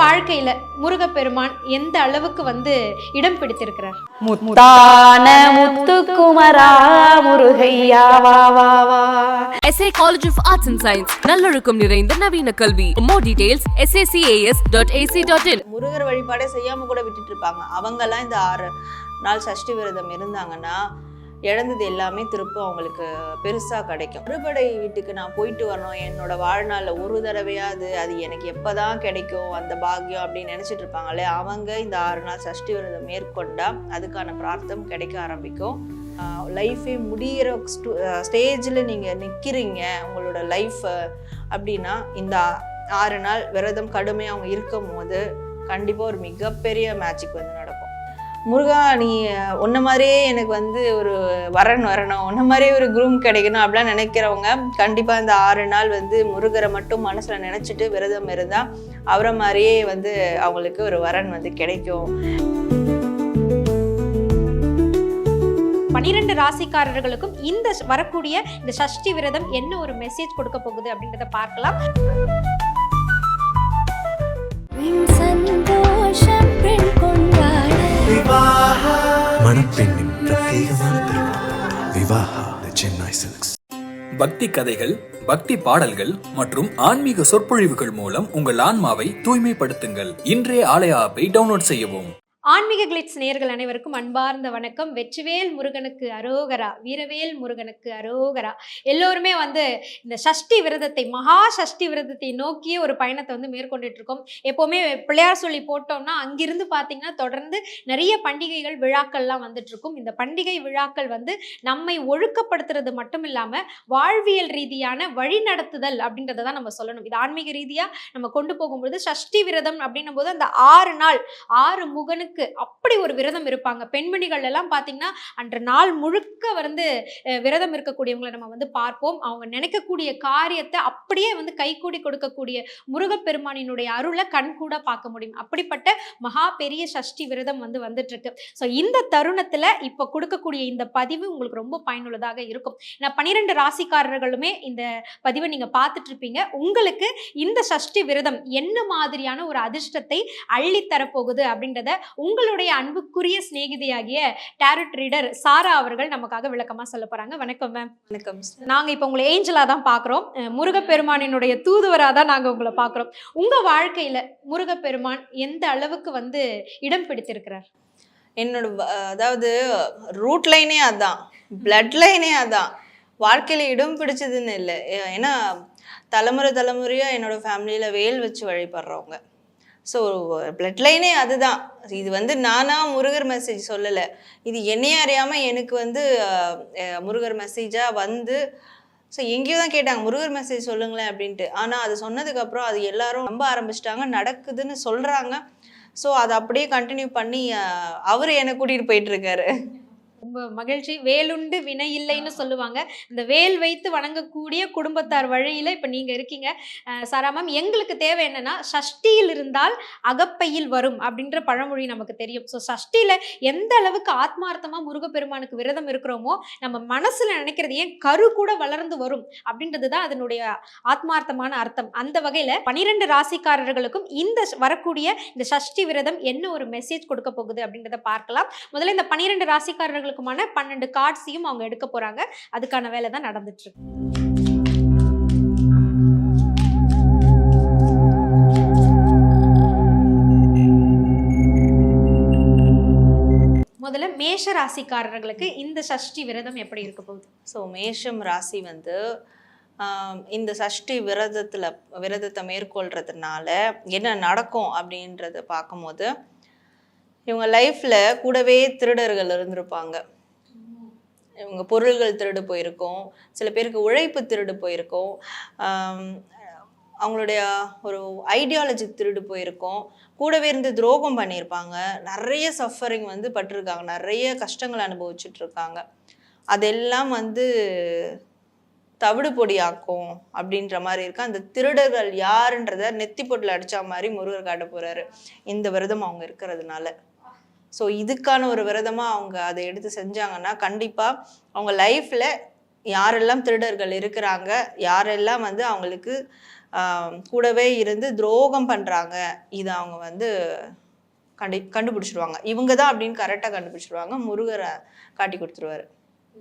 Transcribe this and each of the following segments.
வாழ்க்கையில முருகப்பெருமான் எந்த அளவுக்கு வந்து இடம் பிடித்திருக்கிறார்? முத்தான முத்துக்குமரா முருகையா வா வா வா. SA College of Arts and Science நல்லொழுக்கம் நிறைந்த நவீன கல்வி. More details sacas.ac.in முருகர் வழிபாடே செய்யாம கூட விட்டுட்டு இருப்பாங்க. அவங்கெல்லாம் இந்த ஆறு நாள் சஷ்டி விரதம் இருந்தாங்கன்னா இழந்தது எல்லாமே திரும்ப அவங்களுக்கு பெருசாக கிடைக்கும். அறுபடை வீட்டுக்கு நான் போயிட்டு வரணும். என்னோட வாழ்நாளில் ஒரு தடவையாவது அது எனக்கு எப்போ தான் கிடைக்கும் அந்த பாக்கியம் அப்படின்னு நினச்சிட்டு இருப்பாங்களே அவங்க இந்த ஆறு நாள் சஷ்டி விரதம் மேற்கொண்டால் அதுக்கான பிரார்த்தம் கிடைக்க ஆரம்பிக்கும். லைஃபே முடிகிற ஸ்டேஜில் நீங்கள் நிற்கிறீங்க உங்களோட லைஃப் அப்படின்னா இந்த ஆறு நாள் விரதம் கடுமையாக அவங்க இருக்கும் போது கண்டிப்பாக ஒரு மிகப்பெரிய மேட்சிக் வந்து நடக்கும். முருகா நீ உன்ன மாதிரியே எனக்கு வந்து ஒரு வரன் வரணும். உன்ன மாதிரியே ஒரு குரூம் கிடைக்கணும் அப்படிலாம் நினைக்கிறவங்க கண்டிப்பாக இந்த ஆறு நாள் வந்து முருகரை மட்டும் மனசில் நினச்சிட்டு விரதம் இருந்தால் அவரை மாதிரியே வந்து அவங்களுக்கு ஒரு வரன் வந்து கிடைக்கும். பனிரெண்டு ராசிக்காரர்களுக்கும் இந்த வரக்கூடிய இந்த சஷ்டி விரதம் என்ன ஒரு மெசேஜ் கொடுக்க போகுது அப்படின்றத பார்க்கலாம். சந்தோஷம் பெண் கொண்டாட மணப்பெண்ணின் பிரத்யேகமான திருமணம். சென்னை சில்க்ஸ் பக்தி கதைகள் பக்தி பாடல்கள் மற்றும் ஆன்மீக சொற்பொழிவுகள் மூலம் உங்கள் ஆன்மாவை தூய்மைப்படுத்துங்கள். இன்றைய ஆலய ஆப்பை டவுன்லோட் செய்யவும். ஆன்மீக கிளிட்ஸ் நேர்கள் அனைவருக்கும் அன்பார்ந்த வணக்கம். வெற்றிவேல் முருகனுக்கு அரோகரா வீரவேல் முருகனுக்கு அரோகரா. எல்லோருமே வந்து இந்த சஷ்டி விரதத்தை மகா சஷ்டி விரதத்தை நோக்கிய ஒரு பயணத்தை வந்து மேற்கொண்டுட்டு இருக்கோம் எப்போவுமே பிள்ளையார் சொல்லி போட்டோம்னா அங்கிருந்து பார்த்தீங்கன்னா தொடர்ந்து நிறைய பண்டிகைகள் விழாக்கள்லாம் வந்துட்டு இருக்கும் இந்த பண்டிகை விழாக்கள் வந்து நம்மை ஒழுக்கப்படுத்துறது மட்டும் இல்லாமல் வாழ்வியல் ரீதியான வழிநடத்துதல் அப்படின்றத தான் நம்ம சொல்லணும். இது ஆன்மீக ரீதியாக நம்ம கொண்டு போகும்பொழுது சஷ்டி விரதம் அப்படின்னும் போது அந்த ஆறு நாள் ஆறு முகனுக்கு அப்படி ஒரு விரதம் இருப்பாங்க. பெண்மணிகள் எல்லாம் பார்த்தீங்கன்னா அன்று நாள் முழுக்க வந்து விரதம் இருக்கக்கூடியவங்களை நம்ம வந்து பார்ப்போம். அவங்க நினைக்கக்கூடிய காரியத்தை அப்படியே வந்து கைகூடி கொடுக்கக்கூடிய முருகப்பெருமானினுடைய அருளை கண்கூட பார்க்க முடியும். அப்படிப்பட்ட மகா பெரிய சஷ்டி விரதம் வந்து வந்துட்டு இருக்கு ஸோ இந்த தருணத்துல இப்போ கொடுக்கக்கூடிய இந்த பதிவு உங்களுக்கு ரொம்ப பயனுள்ளதாக இருக்கும். ஏன்னா பன்னிரெண்டு ராசிக்காரர்களுமே இந்த பதிவை நீங்க பார்த்துட்டு இருப்பீங்க உங்களுக்கு இந்த சஷ்டி விரதம் என்ன மாதிரியான ஒரு அதிர்ஷ்டத்தை அள்ளி தரப்போகுது அப்படின்றத உங்களுடைய அன்புக்குரிய சிநேகிதியாகிய டேரட் ரீடர் சாரா அவர்கள் நமக்காக விளக்கமா சொல்ல போறாங்க. வணக்கம் மேம் வணக்கம் நாங்க இப்போ உங்களை ஏஞ்சலா தான் பாக்குறோம். அஹ் முருகப்பெருமானினுடைய தூதுவரா தான் நாங்க உங்களை பாக்குறோம். உங்க வாழ்க்கையில முருகப்பெருமான் எந்த அளவுக்கு வந்து இடம் பிடித்திருக்கிறார்? என்னோட அதாவது ரூட் லைனே அதான். பிளட் லைனே அதான். வாழ்க்கையில் இடம் பிடிச்சதுன்னு இல்லை. ஏன்னா தலைமுறை தலைமுறையாக என்னோட ஃபேமிலியில் வேல் வச்சு வழிபடுறவங்க. ஸோ பிளட் லைனே அதுதான். இது வந்து நானா முருகர் மெசேஜ் சொல்லலை. இது என்னையே அறியாமல் எனக்கு வந்து முருகர் மெசேஜாக வந்து ஸோ எங்கேயோ தான் கேட்டாங்க முருகர் மெசேஜ் சொல்லுங்களேன் அப்படின்ட்டு. ஆனால் அது சொன்னதுக்கப்புறம் அது எல்லாரும் நம்ப ஆரம்பிச்சிட்டாங்க நடக்குதுன்னு சொல்கிறாங்க ஸோ அதை அப்படியே கண்டினியூ பண்ணி அவர் என்னை கூட்டிகிட்டு போயிட்டுருக்காரு ரொம்ப மகிழ்ச்சி. வேலுண்டு வினை இல்லைன்னு சொல்லுவாங்க. இந்த வேல் வைத்து வணங்கக்கூடிய குடும்பத்தார் வழியில இப்ப நீங்க இருக்கீங்க. சாரா மேம் எங்களுக்கு தேவை என்னன்னா சஷ்டியில் இருந்தால் அகப்பையில் வரும் அப்படின்ற பழமொழி நமக்கு தெரியும். ஸோ சஷ்டியில எந்த அளவுக்கு ஆத்மார்த்தமா முருகப்பெருமானுக்கு விரதம் இருக்கிறோமோ நம்ம மனசுல நினைக்கிறது ஏன் கரு கூட வளர்ந்து வரும் அப்படின்றது தான் அதனுடைய ஆத்மார்த்தமான அர்த்தம். அந்த வகையில பனிரெண்டு ராசிக்காரர்களுக்கும் இந்த வரக்கூடிய இந்த சஷ்டி விரதம் என்ன ஒரு மெசேஜ் கொடுக்க போகுது அப்படின்றத பார்க்கலாம். முதல்ல இந்த பன்னிரெண்டு அவங்களுக்குமான பன்னெண்டு கார்ட்ஸையும் அவங்க எடுக்க போறாங்க. அதுக்கான வேலை தான் நடந்துட்டு இருக்கு. முதல்ல மேஷ ராசிக்காரர்களுக்கு இந்த சஷ்டி விரதம் எப்படி இருக்க போகுது? ஸோ மேஷம் ராசி வந்து இந்த சஷ்டி விரதத்தில் விரதத்தை மேற்கொள்றதுனால என்ன நடக்கும் அப்படின்றத பார்க்கும்போது இவங்க லைஃப்பில் கூடவே திருடர்கள் இருந்திருப்பாங்க. இவங்க பொருள்கள் திருடு போயிருக்கோம். சில பேருக்கு உழைப்பு திருடு போயிருக்கோம். அவங்களுடைய ஒரு ஐடியாலஜி திருடு போயிருக்கோம். கூடவே இருந்து துரோகம் பண்ணியிருப்பாங்க. நிறைய சஃபரிங் வந்து பட்டிருக்காங்க. நிறைய கஷ்டங்கள் அனுபவிச்சுட்டு இருக்காங்க அதெல்லாம் வந்து தவிடு பொடியாக்கும் அப்படின்ற மாதிரி இருக்கு. அந்த திருடர்கள் யாருன்றத நெத்தி பொட்டில் அடித்த மாதிரி முருகர் காட்ட போகிறாரு இந்த விரதம் அவங்க இருக்கிறதுனால. ஸோ இதுக்கான ஒரு விரதமாக அவங்க அதை எடுத்து செஞ்சாங்கன்னா கண்டிப்பாக அவங்க லைஃப்பில் யாரெல்லாம் திருடர்கள் இருக்கிறாங்க யாரெல்லாம் வந்து அவங்களுக்கு கூடவே இருந்து துரோகம் பண்ணுறாங்க இதை அவங்க வந்து கண்டி கண்டுபிடிச்சிருவாங்க. இவங்க தான் அப்படின்னு கரெக்டாக கண்டுபிடிச்சிருவாங்க. முருகரை காட்டி கொடுத்துருவாரு.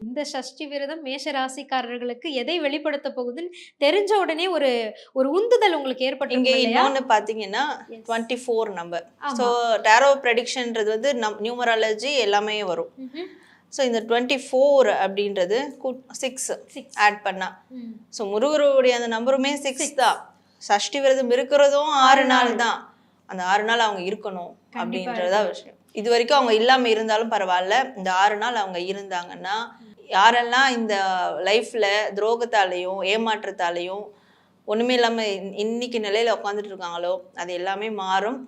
இந்த சஷ்டி விரதம் மேஷ ராசிக்காரர்களுக்கு எதை வெளிப்படுத்த போகுதுன்னு தெரிஞ்ச உடனே ஒரு ஒரு உந்துதல் உங்களுக்கு இங்கே ஏற்பட்டு இன்னொன்று பார்த்தீங்கன்னா twenty four number. So tarot ப்ரெடிக்ஷன்றது வந்து நம் நியூமராலஜி எல்லாமே வரும். ஸோ இந்த டுவெண்ட்டி ஃபோர் அப்படின்றது சிக்ஸ் ஆட் பண்ணா. ஸோ முருகருடைய அந்த நம்பருமே சிக்ஸ் தான். சஷ்டி விரதம் இருக்கிறதும் ஆறு நாள் தான். அந்த ஆறு நாள் அவங்க இருக்கணும் அப்படின்றதா விஷயம். இது வரைக்கும் அவங்க இல்லாமல் இருந்தாலும் பரவாயில்ல. இந்த ஆறு நாள் அவங்க இருந்தாங்கன்னா யாரெல்லாம் இந்த லைஃப்பில் துரோகத்தாலையும் ஏமாற்றத்தாலையும் ஒன்றுமே இல்லாமல் இன்னைக்கு நிலையில் உட்காந்துட்டு இருக்காங்களோ அது எல்லாமே மாறும்.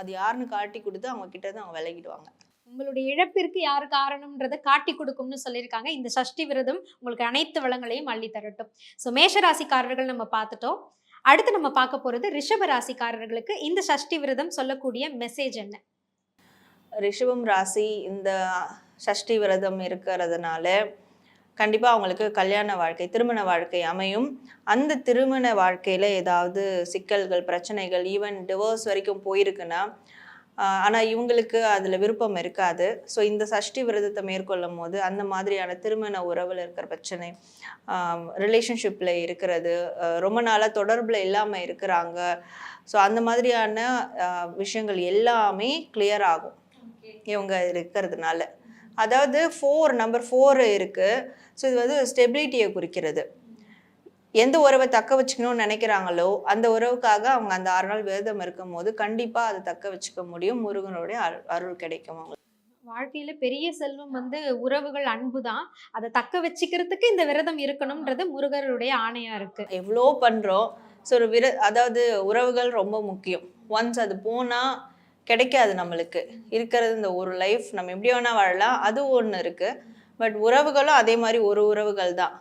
அது யாருன்னு காட்டி கொடுத்து அவங்க கிட்ட தான் அவங்க விலகிடுவாங்க. உங்களுடைய இழப்பிற்கு யார் காரணம்ன்றதை காட்டி கொடுக்கும்னு சொல்லியிருக்காங்க. இந்த சஷ்டி விரதம் உங்களுக்கு அனைத்து வளங்களையும் அள்ளி தரட்டும். ஸோ மேஷ ராசிக்காரர்கள் நம்ம பார்த்துட்டோம். அடுத்து நம்ம பார்க்க போகிறது ரிஷப ராசிக்காரர்களுக்கு இந்த சஷ்டி விரதம் சொல்லக்கூடிய மெசேஜ் என்ன? ரிஷபம் ராசி இந்த சஷ்டி விரதம் இருக்கிறதுனால கண்டிப்பாக அவங்களுக்கு கல்யாண வாழ்க்கை திருமண வாழ்க்கை அமையும். அந்த திருமண வாழ்க்கையில் ஏதாவது சிக்கல்கள் பிரச்சனைகள் ஈவன் டிவோர்ஸ் வரைக்கும் போயிருக்குன்னா ஆனால் இவங்களுக்கு அதில் விருப்பம் இருக்காது. ஸோ இந்த சஷ்டி விரதத்தை மேற்கொள்ளும் போது அந்த மாதிரியான திருமண உறவில் இருக்கிற பிரச்சனை ரிலேஷன்ஷிப்பில் இருக்கிறது ரொம்ப நாளாக தொடர்பில் இல்லாமல் இருக்கிறாங்க. ஸோ அந்த மாதிரியான விஷயங்கள் எல்லாமே கிளியர் ஆகும். இவங்க இருக்கிறதுனால. அதாவது ஃபோர் நம்பர் ஃபோர் இருக்கு. ஸோ இது வந்து ஸ்டெபிலிட்டியை குறிக்கிறது. எந்த உறவை தக்க வச்சுக்கணும்னு நினைக்கிறாங்களோ அந்த உறவுக்காக அவங்க அந்த ஆறு நாள் விரதம் இருக்கும் போது கண்டிப்பாக அதை தக்க வச்சுக்க முடியும். முருகனுடைய அரு- அருள் கிடைக்கும் அவங்களுக்கு. வாழ்க்கையில பெரிய செல்வம் வந்து உறவுகள் அன்பு தான். அதை தக்க வச்சுக்கிறதுக்கு இந்த விரதம் இருக்கணும்ன்றது முருகருடைய ஆணையா இருக்கு. எவ்வளோ பண்ணுறோம் ஸோ ஒரு விர அதாவது உறவுகள் ரொம்ப முக்கியம். ஒன்ஸ் அது போனால் கிடைக்காது நம்மளுக்கு. இருக்கிறது இந்த ஒரு லைஃப் நம்ம எப்படி வேணால் வாழலாம் அது ஒன்று இருக்குது பட் உறவுகளும் அதே மாதிரி ஒரு உறவுகள் தான்.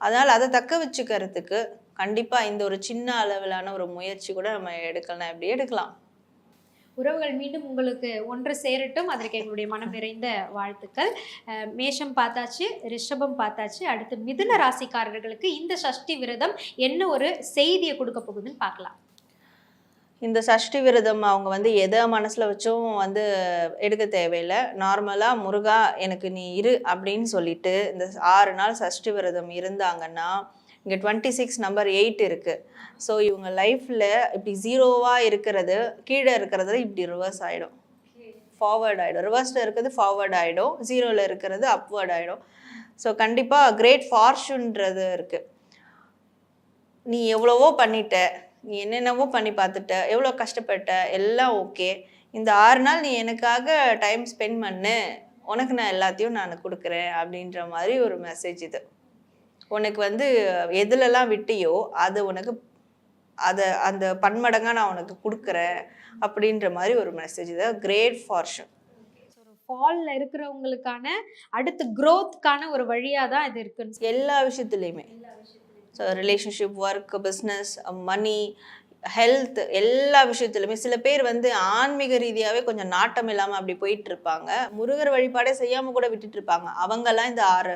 அதனால் அதை தக்க வச்சுக்கிறதுக்கு கண்டிப்பாக இந்த ஒரு சின்ன அளவிலான ஒரு முயற்சி கூட நம்ம எடுக்கலாம் எப்படி எடுக்கலாம். உறவுகள் மீண்டும் உங்களுக்கு ஒன்று சேரட்டும். அதற்கு எங்களுடைய மனம் நிறைந்த வாழ்த்துக்கள். மேஷம் பார்த்தாச்சு ரிஷபம் பார்த்தாச்சு. அடுத்து மிதுன ராசிக்காரர்களுக்கு இந்த சஷ்டி விரதம் என்ன ஒரு செய்தியை கொடுக்க போகுதுன்னு பார்க்கலாம். இந்த சஷ்டி விரதம் அவங்க வந்து எதை மனசில் வச்சும் வந்து எடுக்க தேவையில்லை. நார்மலாக முருகா எனக்கு நீ இரு அப்படின்னு சொல்லிட்டு இந்த ஆறு நாள் சஷ்டி விரதம் இருந்தாங்கன்னா இங்கே டுவெண்ட்டி சிக்ஸ் நம்பர் எயிட் இருக்குது ஸோ இவங்க லைஃப்பில் இப்படி ஜீரோவாக இருக்கிறது கீழே இருக்கிறது இப்படி ரிவர்ஸ் ஆகிடும் ஃபார்வர்ட் ஆகிடும் ரிவர்ஸில் இருக்கிறது ஃபார்வர்ட் ஆகிடும் ஜீரோவில் இருக்கிறது அப்வர்ட் ஆகிடும் ஸோ கண்டிப்பாக கிரேட் ஃபார்ச்சுன்றது இருக்குது நீ எவ்வளவோ பண்ணிட்ட நீ என்னென்னவோ பண்ணி பார்த்துட்ட எவ்வளோ கஷ்டப்பட்ட எல்லாம் ஓகே. இந்த ஆறு நாள் நீ எனக்காக டைம் ஸ்பெண்ட் பண்ணு. உனக்கு நான் எல்லாத்தையும் நான் கொடுக்குறேன் அப்படின்ற மாதிரி ஒரு மெசேஜ் இது. உனக்கு வந்து எதுலலாம் விட்டியோ அது உனக்கு அதை அந்த பன்மடங்காக நான் உனக்கு கொடுக்குறேன் அப்படின்ற மாதிரி ஒரு மெசேஜ் இது. கிரேட் ஃபார்ஷன் ஃபால்ல இருக்கிறவங்களுக்கான அடுத்து growthக்கான ஒரு வழியா தான் இது இருக்குன்னு எல்லா விஷயத்துலையுமே. So relationship work business money health எல்லா விஷயத்துலையுமே சில பேர் வந்து ஆன்மீக ரீதியாகவே கொஞ்சம் நாட்டம் இல்லாமல் அப்படி போயிட்டு இருப்பாங்க முருகர் வழிபாடே செய்யாமல் கூட விட்டுட்டு இருப்பாங்க அவங்கெல்லாம் இந்த ஆறு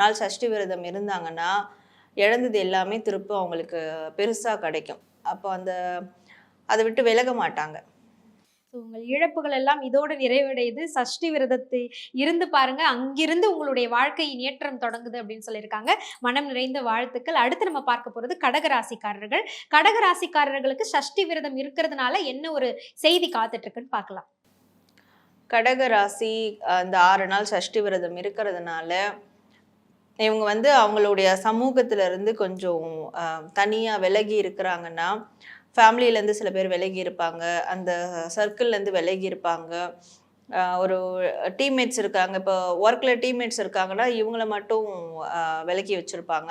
நாள் சஷ்டி விரதம் இருந்தாங்கன்னா இழந்தது எல்லாமே திரும்ப அவங்களுக்கு பெருசாக கிடைக்கும். அப்போ அந்த அதை விட்டு விலக மாட்டாங்க. ஸோ உங்கள் இழப்புகள் எல்லாம் இதோடு நிறைவடையுது. சஷ்டி விரதத்தை இருந்து பாருங்க. அங்கிருந்து உங்களுடைய வாழ்க்கையின் ஏற்றம் தொடங்குது அப்படின்னு சொல்லியிருக்காங்க. மனம் நிறைந்த வாழ்த்துக்கள். அடுத்து நம்ம பார்க்க போகிறது கடகராசிக்காரர்கள். கடகராசிக்காரர்களுக்கு சஷ்டி விரதம் இருக்கிறதுனால என்ன ஒரு செய்தி காத்துட்டு இருக்குன்னு பார்க்கலாம் கடக ராசி ஆறு நாள் சஷ்டி விரதம் இருக்கிறதுனால இவங்க வந்து அவங்களுடைய சமூகத்துல இருந்து கொஞ்சம் அஹ், தனியா விலகி இருக்கிறாங்கன்னா ஃபேமிலியிலேருந்து சில பேர் விலகி இருப்பாங்க அந்த சர்க்கிள்லேருந்து விலகி இருப்பாங்க ஒரு டீம்மேட்ஸ் இருக்காங்க. இப்போ ஒர்க்கில் டீம்மேட்ஸ் இருக்காங்கன்னா இவங்கள மட்டும் விலக்கி வச்சுருப்பாங்க.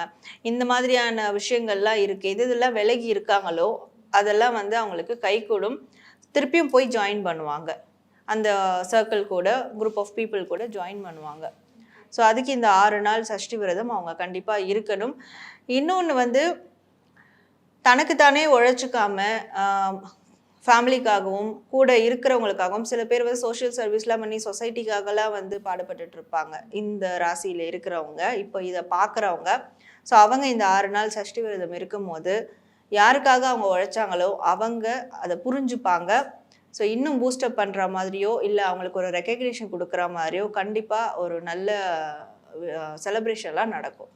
இந்த மாதிரியான விஷயங்கள்லாம் இருக்குது இது இதெல்லாம் விலகி இருக்காங்களோ அதெல்லாம் வந்து அவங்களுக்கு கைகூடும். திருப்பியும் போய் ஜாயின் பண்ணுவாங்க. அந்த சர்க்கிள் கூட குரூப் ஆஃப் பீப்புள் கூட ஜாயின் பண்ணுவாங்க. ஸோ அதுக்கு இந்த ஆறு நாள் சஷ்டி விரதம் அவங்க கண்டிப்பாக இருக்கணும். இன்னொன்று வந்து தனக்குத்தானே உழைச்சிக்காம ஃபேமிலிக்காகவும் கூட இருக்கிறவங்களுக்காகவும் சில பேர் வந்து சோஷியல் சர்வீஸ்லாம் பண்ணி சொசைட்டிக்காகலாம் வந்து பாடுபட்டுட்டு இருப்பாங்க. இந்த ராசியில் இருக்கிறவங்க இப்போ இதை பார்க்குறவங்க. ஸோ அவங்க இந்த ஆறு நாள் சஷ்டி விரதம் இருக்கும்போது யாருக்காக அவங்க உழைச்சாங்களோ அவங்க அதை புரிஞ்சுப்பாங்க. ஸோ இன்னும் பூஸ்டப் பண்ணுற மாதிரியோ இல்லை அவங்களுக்கு ஒரு ரெக்கக்னிஷன் கொடுக்குற மாதிரியோ கண்டிப்பாக ஒரு நல்ல செலப்ரேஷன்லாம் நடக்கும்.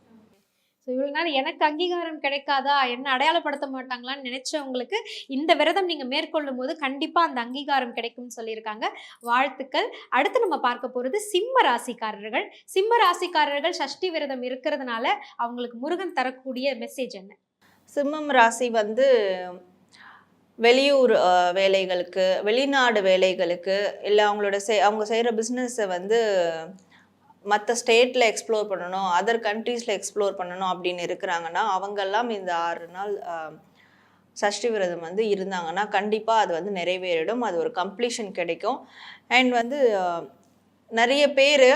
ஸோ இவ்வளோ நேரம் எனக்கு அங்கீகாரம் கிடைக்காதா? என்ன அடையாளப்படுத்த மாட்டாங்களான்னு நினைச்சவங்களுக்கு இந்த விரதம் நீங்கள் மேற்கொள்ளும் போது கண்டிப்பாக அந்த அங்கீகாரம் கிடைக்கும்னு சொல்லியிருக்காங்க. வாழ்த்துக்கள். அடுத்து நம்ம பார்க்க போகிறது சிம்ம ராசிக்காரர்கள். சிம்ம ராசிக்காரர்கள் சஷ்டி விரதம் இருக்கிறதுனால அவங்களுக்கு முருகன் தரக்கூடிய மெசேஜ் என்ன? சிம்மம் ராசி வந்து வெளியூர் வேலைகளுக்கு வெளிநாடு வேலைகளுக்கு இல்லை அவங்களோட செய் அவங்க செய்கிற பிஸ்னஸை வந்து மற்ற ஸ்டேட்டில் எக்ஸ்ப்ளோர் பண்ணணும் அதர் கண்ட்ரீஸில் எக்ஸ்ப்ளோர் பண்ணணும் அப்படின்னு இருக்கிறாங்கன்னா அவங்கெல்லாம் இந்த ஆறு நாள் சஷ்டி விரதம் வந்து இருந்தாங்கன்னா கண்டிப்பாக அது வந்து நிறைவேறிடும். அது ஒரு கம்ப்ளீஷன் கிடைக்கும். அண்ட் வந்து நிறைய பேர்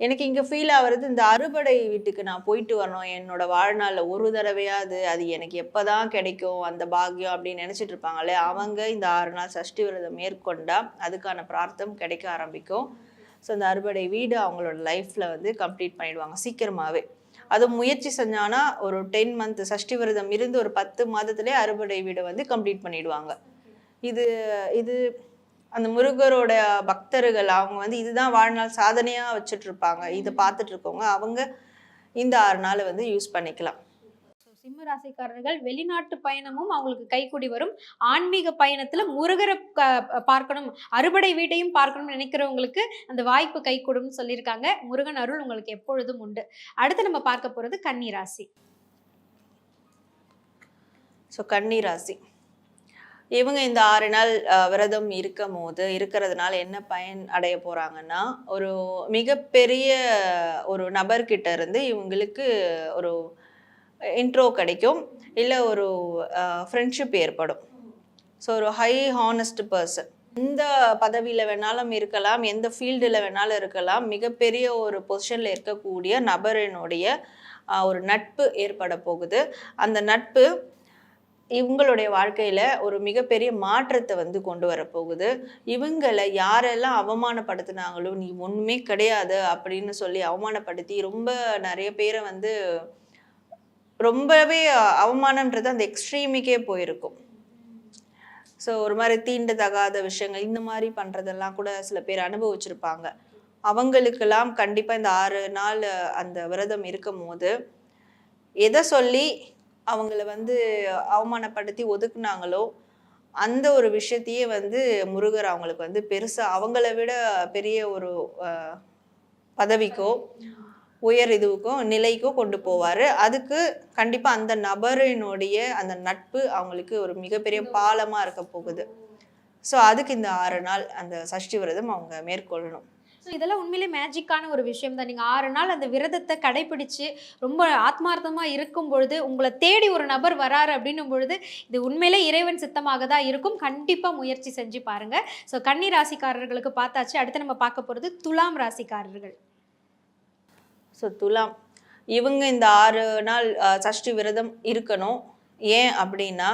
எனக்கு இங்கே ஃபீல் ஆகுறது இந்த அறுபடை வீட்டுக்கு நான் போயிட்டு வரணும். என்னோட வாழ்நாளில் ஒரு தடவையாவது அது எனக்கு எப்போ தான் கிடைக்கும் அந்த பாக்கியம் அப்படின்னு நினச்சிட்டு இருப்பாங்களே அவங்க இந்த ஆறு நாள் சஷ்டி விரதம் மேற்கொண்டால் அதுக்கான பிரார்த்தம் கிடைக்க ஆரம்பிக்கும். ஸோ இந்த அறுபடை வீடு அவங்களோட லைஃப்பில் வந்து கம்ப்ளீட் பண்ணிடுவாங்க சீக்கிரமாகவே அது முயற்சி செஞ்சானா ஒரு டென் மந்த் சஷ்டி விரதம் இருந்து ஒரு பத்து மாதத்துலேயே அறுபடை வீடை வந்து கம்ப்ளீட் பண்ணிடுவாங்க. இது இது அந்த முருகரோட பக்தர்கள் அவங்க வந்து இதுதான் வாழ்நாள் சாதனையாக வச்சுட்டு இருப்பாங்க. இதை பார்த்துட்டு இருக்கவங்க அவங்க இந்த ஆறு நாள் வந்து யூஸ் பண்ணிக்கலாம். சிம்ம ராசிக்காரர்கள் வெளிநாட்டு பயணமும் அவங்களுக்கு கைக்குடி வரும். ஆன்மீக பயணத்துல முருகரை க- பார்க்கணும். அறுபடை வீட்டையும் பார்க்கணும்னு நினைக்கிறவங்களுக்கு அந்த வாய்ப்பு கைகூடும்னு சொல்லியிருக்காங்க. முருகன் அருள் உங்களுக்கு எப்பொழுதும் உண்டு. அடுத்து நம்ம பார்க்க போறது கன்னி ராசி. ஸோ கன்னி ராசி. இவங்க இந்த ஆறு நாள் விரதம் இருக்கும் போது இருக்கிறதுனால என்ன பயன் அடைய போறாங்கன்னா ஒரு மிகப்பெரிய ஒரு நபர்கிட்ட இருந்து இவங்களுக்கு ஒரு இன்ட்ரோ கிடைக்கும். இல்லை ஒரு ஃப்ரெண்ட்ஷிப் ஏற்படும். ஸோ ஒரு ஹை ஹானஸ்ட் பர்சன் எந்த பதவியில் வேணாலும் இருக்கலாம் எந்த ஃபீல்டில் வேணாலும் இருக்கலாம் மிகப்பெரிய ஒரு பொசிஷனில் இருக்கக்கூடிய நபரினுடைய ஒரு நட்பு ஏற்பட போகுது. அந்த நட்பு இவங்களுடைய வாழ்க்கையில் ஒரு மிகப்பெரிய மாற்றத்தை வந்து கொண்டு வரப்போகுது இவங்களை யாரெல்லாம் அவமானப்படுத்தினாங்களோ நீ ஒன்றுமே கிடையாது அப்படின்னு சொல்லி அவமானப்படுத்தி ரொம்ப நிறைய பேரை வந்து ரொம்பவே அவமானன்றது அந்த எக்ஸ்ட்ரீமுக்கே போயிருக்கும். ஸோ ஒரு மாதிரி தீண்டத்தகாத விஷயங்கள் இந்த மாதிரி பண்ணுறதெல்லாம் கூட சில பேர் அனுபவிச்சிருப்பாங்க. அவங்களுக்கெல்லாம் கண்டிப்பாக இந்த ஆறு நாள் அந்த விரதம் இருக்கும் போது எதை சொல்லி அவங்கள வந்து அவமானப்படுத்தி ஒதுக்குனாங்களோ அந்த ஒரு விஷயத்தையே வந்து முருகர் அவங்களுக்கு வந்து பெருசாக அவங்கள விட பெரிய ஒரு பதவிக்கோ உயர் இதுவுக்கும் நிலைக்கும் கொண்டு போவார். அதுக்கு கண்டிப்பாக அந்த நபரினுடைய அந்த நட்பு அவங்களுக்கு ஒரு மிகப்பெரிய பாலமாக இருக்க போகுது. ஸோ அதுக்கு இந்த ஆறு நாள் அந்த சஷ்டி விரதம் அவங்க மேற்கொள்ளணும். ஸோ இதெல்லாம் உண்மையிலே மேஜிக்கான ஒரு விஷயம் தான். நீங்கள் ஆறு நாள் அந்த விரதத்தை கடைபிடிச்சு ரொம்ப ஆத்மார்த்தமாக இருக்கும் பொழுது உங்களை தேடி ஒரு நபர் வராரு அப்படின்னும் பொழுது இது உண்மையிலே இறைவன் சித்தமாக தான் இருக்கும். கண்டிப்பாக முயற்சி செஞ்சு பாருங்கள் ஸோ கன்னி ராசிக்காரர்களுக்கு பார்த்தாச்சு. அடுத்து நம்ம பார்க்க போகிறது துலாம் ராசிக்காரர்கள். ஸோ துலாம் இவங்க இந்த ஆறு நாள் சஷ்டி விரதம் இருக்கணும். ஏன் அப்படின்னா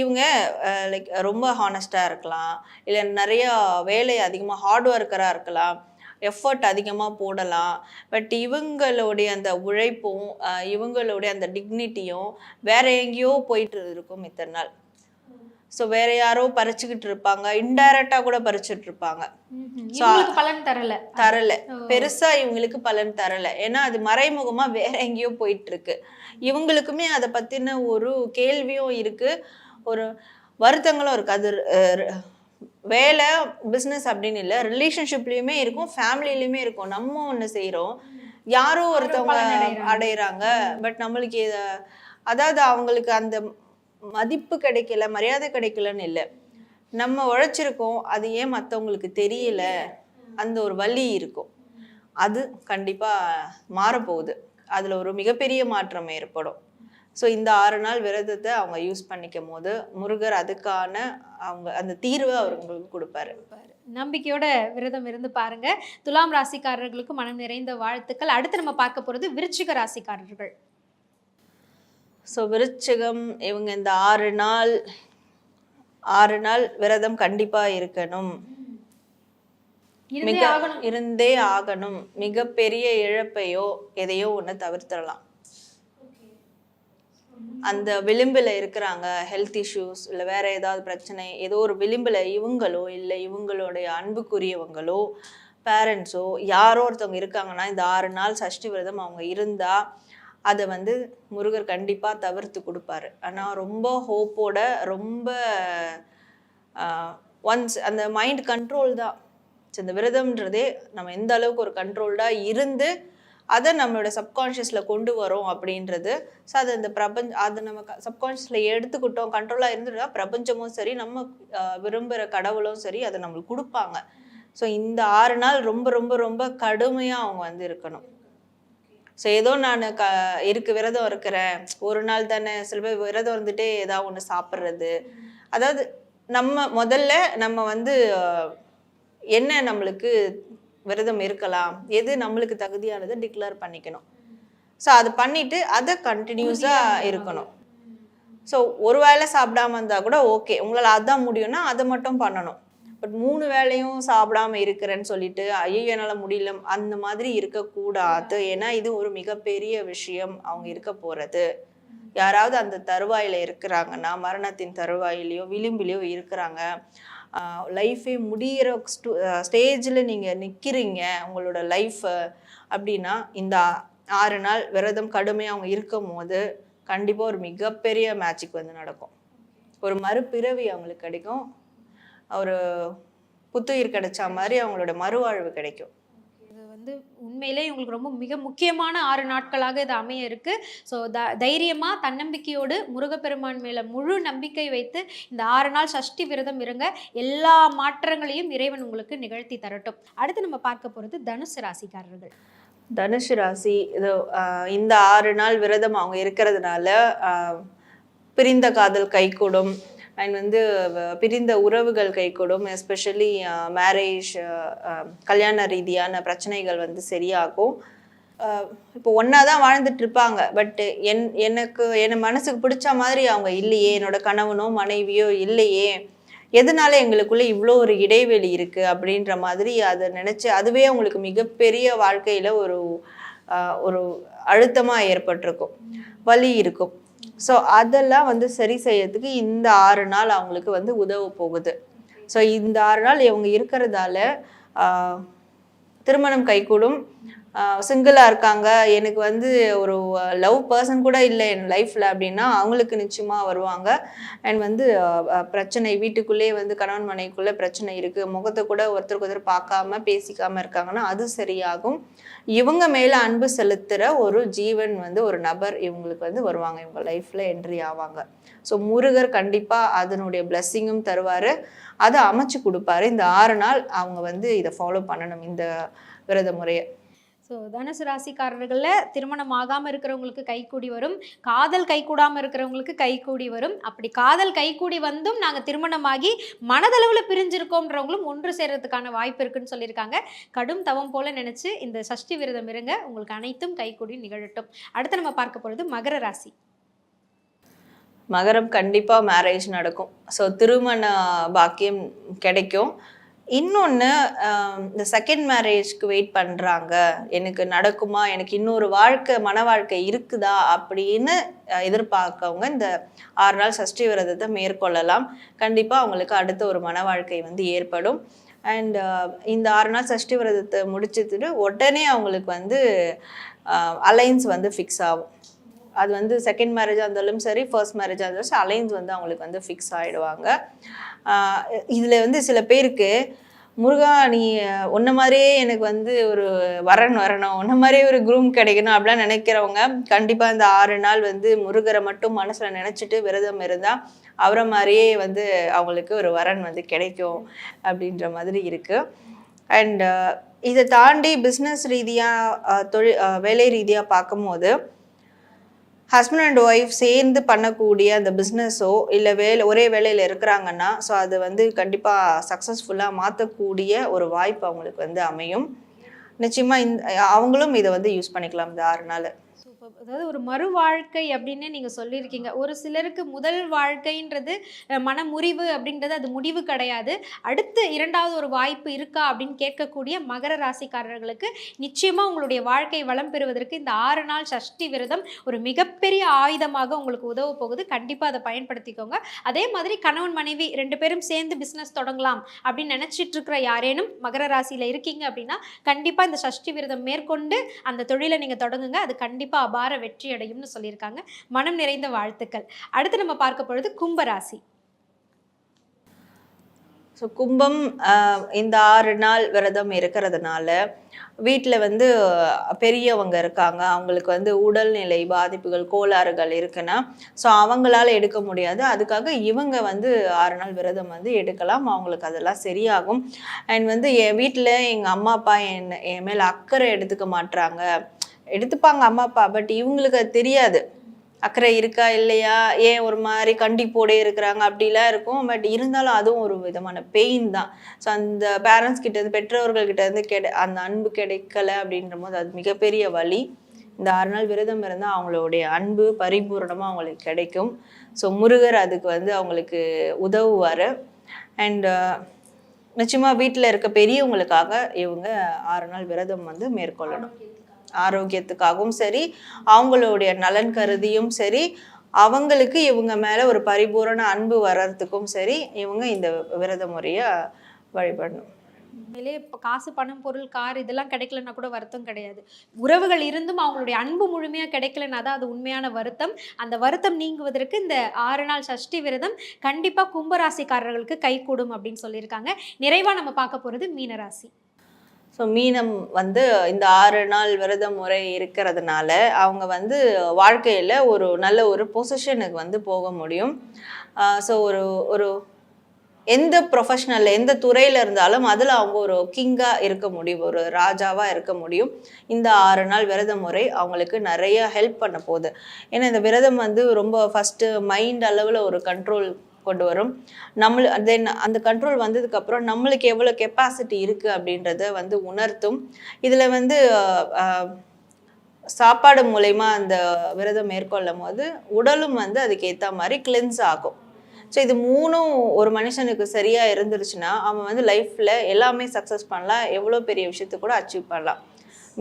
இவங்க லைக் ரொம்ப ஹானஸ்டாக இருக்கலாம். இல்லை நிறைய வேலை அதிகமாக ஹார்ட் ஒர்க்கராக இருக்கலாம். எஃபர்ட் அதிகமாக போடலாம். பட் இவங்களுடைய அந்த உழைப்பும் இவங்களுடைய அந்த டிக்னிட்டியும் வேற எங்கேயோ போயிட்டு இருக்கும் இத்தனை நாள். ஸோ வேற யாரோ பறிச்சுக்கிட்டு இருப்பாங்க. இன்டைரக்டாக கூட பறிச்சுட்டு இருப்பாங்க. பலன் தரல. தரல. பெருசா இவங்களுக்கு பலன் தரல. ஏன்னா அது மறைமுகமா வேற எங்கேயோ போயிட்டு இருக்கு இவங்களுக்குமே அதை பத்தின ஒரு கேள்வியும் இருக்கு. ஒரு வருத்தங்களும் இருக்கு. அது வேலை பிஸ்னஸ் அப்படின்னு இல்லை. ரிலேஷன்ஷிப்லயுமே இருக்கும். ஃபேமிலிலையுமே இருக்கும். நம்ம ஒன்று செய்றோம். யாரோ ஒருத்தவங்க அடையறாங்க. பட் நம்மளுக்கு அதாவது அவங்களுக்கு அந்த மதிப்பு கிடைக்கல மரியாதை கிடைக்கலன்னு இல்லை. நம்ம உழைச்சிருக்கோம் அது ஏன் மற்றவங்களுக்கு தெரியல? அந்த ஒரு வழி இருக்கும். அது கண்டிப்பாக மாறப்போகுது. அதில் ஒரு மிகப்பெரிய மாற்றம் ஏற்படும். ஸோ இந்த ஆறு நாள் விரதத்தை அவங்க யூஸ் பண்ணிக்கும் போது முருகர் அதுக்கான அவங்க அந்த தீர்வை அவங்களுக்கு கொடுப்பாரு. நம்பிக்கையோட விரதம் இருந்து பாருங்க. துலாம் ராசிக்காரர்களுக்கு மனம் நிறைந்த வாழ்த்துக்கள். அடுத்து நம்ம பார்க்க போகிறது விருச்சிக ராசிக்காரர்கள். ஸோ விருச்சிகம் இவங்க இந்த ஆறு நாள் ஆறு நாள் விரதம் கண்டிப்பாக இருக்கணும். மிக இருந்தே ஆகணும். மிகப்பெரிய இழப்பையோ எதையோ ஒன்று தவிர்த்திடலாம். அந்த விளிம்பில் இருக்கிறாங்க ஹெல்த் இஷ்யூஸ் இல்லை வேற ஏதாவது பிரச்சனை ஏதோ ஒரு விளிம்பில் இவங்களோ இல்லை இவங்களுடைய அன்புக்குரியவங்களோ பேரண்ட்ஸோ யாரோ ஒருத்தவங்க இருக்காங்கன்னா இந்த ஆறு நாள் சஷ்டி விரதம் அவங்க இருந்தால் அதை வந்து முருகர் கண்டிப்பாக தவிர்த்து கொடுப்பாரு. ஆனால் ரொம்ப ஹோப்போட ரொம்ப ஒன்ஸ் அந்த மைண்ட் கண்ட்ரோல் தான். ஸோ இந்த விரதம்ன்றதே நம்ம எந்த அளவுக்கு ஒரு கண்ட்ரோல்டாக இருந்து அதை நம்மளோட சப்கான்ஷியஸில் கொண்டு வரோம் அப்படின்றது. ஸோ அது அந்த பிரபஞ்ச அதை நம்ம சப்கான்ஷியஸில் எடுத்துக்கிட்டோம் கண்ட்ரோலாக இருந்துட்டா பிரபஞ்சமும் சரி நம்ம விரும்புகிற கடவுளும் சரி அதை நம்மளுக்கு கொடுப்பாங்க. ஸோ இந்த ஆறு நாள் ரொம்ப ரொம்ப ரொம்ப கடுமையாக அவங்க வந்து இருக்கணும். ஸோ ஏதோ நான் க இருக்கு விரதம் இருக்கிறேன்? ஒரு நாள் தானே சில பேர் விரதம் இருந்துட்டே ஏதாவது ஒன்று சாப்பிட்றது. அதாவது நம்ம முதல்ல நம்ம வந்து என்ன நம்மளுக்கு விரதம் இருக்கலாம்? எது நம்மளுக்கு தகுதியானதை டிக்ளேர் பண்ணிக்கணும். ஸோ அது பண்ணிட்டு அதை கண்டினியூஸாக இருக்கணும். ஸோ ஒரு வேளை சாப்பிடாம இருந்தால் கூட ஓகே உங்களால் அதான் முடியும்னா அதை மட்டும் பண்ணணும். பட் மூணு வேளையும் சாப்பிடாம இருக்கிறேன்னு சொல்லிட்டு ஐயோ என்னால் முடியல அந்த மாதிரி இருக்கக்கூடாது. ஏன்னா இது ஒரு மிகப்பெரிய விஷயம் அவங்க இருக்க போகிறது யாராவது அந்த தருவாயில் இருக்கிறாங்கன்னா மரணத்தின் தருவாயிலையோ விளிம்பிலையோ இருக்கிறாங்க. லைஃபே முடிகிற ஸ்டேஜில் நீங்கள் நிற்கிறீங்க உங்களோட லைஃப் அப்படின்னா இந்த ஆறு நாள் விரதம் கடுமையாக அவங்க இருக்கும் போது கண்டிப்பாக ஒரு மிகப்பெரிய மேட்சுக்கு வந்து நடக்கும். ஒரு மறுபிறவி அவங்களுக்கு கிடைக்கும். ஒரு புத்துயிர் கிடைச்ச மாதிரி அவங்களோட மறுவாழ்வு கிடைக்கும். இது வந்து உண்மையிலே உங்களுக்கு ரொம்ப மிக முக்கியமான ஆறு நாட்களாக இது அமைய இருக்கு. ஸோ த தைரியமா தன்னம்பிக்கையோடு முருகப்பெருமான் மேல முழு நம்பிக்கை வைத்து இந்த ஆறு நாள் சஷ்டி விரதம் இருங்க. எல்லா மாற்றங்களையும் இறைவன் உங்களுக்கு நிகழ்த்தி தரட்டும். அடுத்து நம்ம பார்க்க போறது தனுசு ராசிக்காரர்கள். தனுஷு ராசி இது இந்த ஆறு நாள் விரதம் அவங்க இருக்கிறதுனால பிரிந்த காதல் கைகூடும். அண்ட் வந்து வ- பிரிந்த உறவுகள் கைகூடும் எஸ்பெஷலி மேரேஜ் கல்யாண ரீதியான பிரச்சனைகள் வந்து சரியாகும். இப்போ ஒன்றா தான் வாழ்ந்துட்டு இருப்பாங்க. பட் என் எனக்கு என் மனசுக்கு பிடிச்ச மாதிரி அவங்க இல்லையே. என்னோட கணவனோ மனைவியோ இல்லையே. எதனால எங்களுக்குள்ள இவ்வளோ ஒரு இடைவெளி இருக்கு அப்படின்ற மாதிரி அதை நினைச்சு அதுவே அவங்களுக்கு மிகப்பெரிய வாழ்க்கையில ஒரு ஒரு அழுத்தமாக ஏற்பட்டிருக்கும். வலி இருக்கும். ஸோ அதெல்லாம் வந்து சரி செய்யறதுக்கு இந்த ஆறு நாள் அவங்களுக்கு வந்து உதவ போகுது. ஸோ இந்த ஆறு நாள் இவங்க இருக்கிறதால திருமணம் கைகூடும். சிங்கிளாக இருக்காங்க. எனக்கு வந்து ஒரு லவ் பர்சன் கூட இல்லை என் லைஃப்பில் அப்படின்னா அவங்களுக்கு நிச்சயமாக வருவாங்க. அண்ட் வந்து பிரச்சனை வீட்டுக்குள்ளேயே வந்து கணவன் மனைவிக்குள்ளே பிரச்சனை இருக்குது முகத்தை கூட ஒருத்தருக்கு ஒருத்தர் பார்க்காம பேசிக்காமல் இருக்காங்கன்னா அது சரியாகும். இவங்க மேலே அன்பு செலுத்துகிற ஒரு ஜீவன் வந்து ஒரு நபர் இவங்களுக்கு வந்து வருவாங்க. இவங்க லைஃப்பில் என்ட்ரி ஆவாங்க. ஸோ முருகர் கண்டிப்பாக அதனுடைய பிளெஸ்ஸிங்கும் தருவார். அதை அமைச்சு கொடுப்பாரு. இந்த ஆறு நாள் அவங்க வந்து இதை ஃபாலோ பண்ணணும் இந்த விரத முறையை. ஸோ தனுசு ராசிக்காரர்களில் திருமணம் ஆகாமல் இருக்கிறவங்களுக்கு கைக்கூடி வரும். காதல் கைகூடாமல் இருக்கிறவங்களுக்கு கைக்கூடி வரும். அப்படி காதல் கைக்கூடி வந்தும் நாங்கள் திருமணமாகி மனதளவில் பிரிஞ்சிருக்கோம்ன்றவங்களும் ஒன்று சேர்கிறதுக்கான வாய்ப்பு இருக்குன்னு சொல்லியிருக்காங்க. கடும் தவம் போல நினச்சி இந்த சஷ்டி விரதம் இருங்க. உங்களுக்கு அனைத்தும் கைக்கூடி நிகழட்டும். அடுத்து நம்ம பார்க்க போகிறது மகர ராசி. மகரம் கண்டிப்பாக மேரேஜ் நடக்கும். ஸோ திருமண பாக்கியம் கிடைக்கும். இன்னொன்று இந்த செகண்ட் மேரேஜ்க்கு வெயிட் பண்ணுறாங்க எனக்கு நடக்குமா? எனக்கு இன்னொரு வாழ்க்கை மன வாழ்க்கை இருக்குதா? அப்படின்னு எதிர்பார்க்கவங்க இந்த ஆறு நாள் சஷ்டி விரதத்தை மேற்கொள்ளலாம். கண்டிப்பாக அவங்களுக்கு அடுத்த ஒரு மன வாழ்க்கை வந்து ஏற்படும். அண்ட் இந்த ஆறு நாள் சஷ்டி விரதத்தை முடிச்சுட்டு உடனே அவங்களுக்கு வந்து அலைன்ஸ் வந்து ஃபிக்ஸ் ஆகும். அது வந்து செகண்ட் மேரேஜாக இருந்தாலும் சரி ஃபர்ஸ்ட் மேரேஜாக இருந்தாலும் சரி அலைன்ஸ் வந்து அவங்களுக்கு வந்து ஃபிக்ஸ் ஆகிடுவாங்க இதில் வந்து சில பேருக்கு முருகா நீ உன்ன மாதிரியே எனக்கு வந்து ஒரு வரன் வரணும் உன்ன மாதிரியே ஒரு குரூம் கிடைக்கணும் அப்படிலாம் நினைக்கிறவங்க கண்டிப்பாக இந்த ஆறு நாள் வந்து முருகரை மட்டும் மனசில் நினச்சிட்டு விரதம் இருந்தால் அவரை மாதிரியே வந்து அவங்களுக்கு ஒரு வரன் வந்து கிடைக்கும் அப்படின்ற மாதிரி இருக்குது அண்ட் இதை தாண்டி பிஸ்னஸ் ரீதியாக தொழில் வேலை ரீதியாக பார்க்கும்போது ஹஸ்பண்ட் அண்ட் ஒய்ஃப் சேர்ந்து பண்ணக்கூடிய அந்த பிஸ்னஸோ இல்லை வேலை ஒரே வேலையில் இருக்கிறாங்கன்னா ஸோ அது வந்து கண்டிப்பாக சக்ஸஸ்ஃபுல்லாக மாற்றக்கூடிய ஒரு வாய்ப்பு அவங்களுக்கு வந்து அமையும். நிச்சயமாக இந்த அவங்களும் இதை வந்து யூஸ் பண்ணிக்கலாம் இந்த ஆறு நாள் அதாவது ஒரு மறு வாழ்க்கை அப்படின்னு நீங்கள் சொல்லியிருக்கீங்க. ஒரு சிலருக்கு முதல் வாழ்க்கைன்றது மனமுறிவு அப்படின்றது அது முடிவு கிடையாது. அடுத்து இரண்டாவது ஒரு வாய்ப்பு இருக்கா அப்படின்னு கேட்கக்கூடிய மகர ராசிக்காரர்களுக்கு நிச்சயமாக உங்களுடைய வாழ்க்கை வளம் பெறுவதற்கு இந்த ஆறு நாள் சஷ்டி விரதம் ஒரு மிகப்பெரிய ஆயுதமாக உங்களுக்கு உதவ போகுது. கண்டிப்பாக அதை பயன்படுத்திக்கோங்க. அதே மாதிரி கணவன் மனைவி ரெண்டு பேரும் சேர்ந்து பிஸ்னஸ் தொடங்கலாம் அப்படின்னு நினச்சிட்டு இருக்கிற யாரேனும் மகர ராசியில் இருக்கீங்க அப்படின்னா கண்டிப்பாக இந்த சஷ்டி விரதம் மேற்கொண்டு அந்த தொழிலை நீங்கள் தொடங்குங்க. அது கண்டிப்பாக அபார வெற்றி அடையும்னு சொல்லியிருக்காங்க. மனம் நிறைந்த வாழ்த்துக்கள். அடுத்து நம்ம பார்க்க பொழுது கும்பராசி. ஸோ கும்பம் இந்த ஆறு நாள் விரதம் இருக்கிறதுனால வீட்டில் வந்து பெரியவங்க இருக்காங்க. அவங்களுக்கு வந்து உடல்நிலை பாதிப்புகள் கோளாறுகள் இருக்குன்னா ஸோ அவங்களால எடுக்க முடியாது. அதுக்காக இவங்க வந்து ஆறு நாள் விரதம் வந்து எடுக்கலாம். அவங்களுக்கு அதெல்லாம் சரியாகும். அண்ட் வந்து என் வீட்டில் எங்கள் அம்மா அப்பா என் என் மேலே அக்கறை எடுத்துக்க மாட்றாங்க. எடுத்துப்பாங்க அம்மா அப்பா. பட் இவங்களுக்கு அது தெரியாது. அக்கறை இருக்கா இல்லையா? ஏன் ஒரு மாதிரி கண்டிப்போடே இருக்கிறாங்க? அப்படிலாம் இருக்கும். பட் இருந்தாலும் அதுவும் ஒரு விதமான பெயின் தான். ஸோ அந்த பேரண்ட்ஸ் கிட்டேருந்து பெற்றோர்கள் கிடை அந்த அன்பு கிடைக்கல அப்படின்ற போது அது மிகப்பெரிய வழி இந்த ஆறு நாள் விரதம் இருந்தால் அவங்களுடைய அன்பு பரிபூரணமாக அவங்களுக்கு கிடைக்கும். ஸோ முருகர் அதுக்கு வந்து அவங்களுக்கு உதவுவார். அண்டு uh, நிச்சயமாக வீட்டில் இருக்க பெரியவங்களுக்காக இவங்க ஆறு நாள் விரதம் வந்து மேற்கொள்ளணும். ஆரோக்கியத்துக்காகவும் சரி அவங்களுடைய நலன் கருதியும் சரி அவங்களுக்கு இவங்க மேலே ஒரு பரிபூரண அன்பு வர்றதுக்கும் சரி இவங்க இந்த விரத முறையை வழிபடணும். உண்மையிலே இப்போ காசு பணம் பொருள் கார் இதெல்லாம் கிடைக்கலன்னா கூட வருத்தம் கிடையாது. உறவுகள் இருந்தும் அவங்களுடைய அன்பு முழுமையாக கிடைக்கலனா தான் அது உண்மையான வருத்தம். அந்த வருத்தம் நீங்குவதற்கு இந்த ஆறு நாள் சஷ்டி விரதம் கண்டிப்பாக கும்பராசிக்காரர்களுக்கு கைகூடும் அப்படின்னு சொல்லியிருக்காங்க. நிறைவாக நம்ம பார்க்க போகிறது மீனராசி. ஸோ மீனம் வந்து இந்த ஆறு நாள் விரத முறை இருக்கிறதுனால அவங்க வந்து வாழ்க்கையில் ஒரு நல்ல ஒரு பொசிஷனுக்கு வந்து போக முடியும். ஸோ ஒரு ஒரு எந்த ப்ரொஃபஷனல் எந்த துறையில் இருந்தாலும் அதில் அவங்க ஒரு கிங்காக இருக்க முடியும். ஒரு ராஜாவாக இருக்க முடியும். இந்த ஆறு நாள் விரத முறை அவங்களுக்கு நிறைய ஹெல்ப் பண்ண போகுது. ஏன்னா இந்த விரதம் வந்து ரொம்ப ஃபஸ்ட்டு மைண்ட் அளவில் ஒரு கண்ட்ரோல் கொண்டு வரும். நம்மளு தென் அந்த கண்ட்ரோல் வந்ததுக்கப்புறம் நம்மளுக்கு எவ்வளோ கெப்பாசிட்டி இருக்குது அப்படின்றத வந்து உணர்த்தும். இதில் வந்து சாப்பாடு மூலயமா அந்த விரதம் மேற்கொள்ளும் போது உடலும் வந்து அதுக்கு ஏற்ற மாதிரி கிளென்ஸ் ஆகும். ஸோ இது மூணும் ஒரு மனுஷனுக்கு சரியாக இருந்துருச்சுன்னா அவன் வந்து லைஃப்பில் எல்லாமே சக்ஸஸ் பண்ணலாம். எவ்வளோ பெரிய விஷயத்தை கூட அச்சீவ் பண்ணலாம்.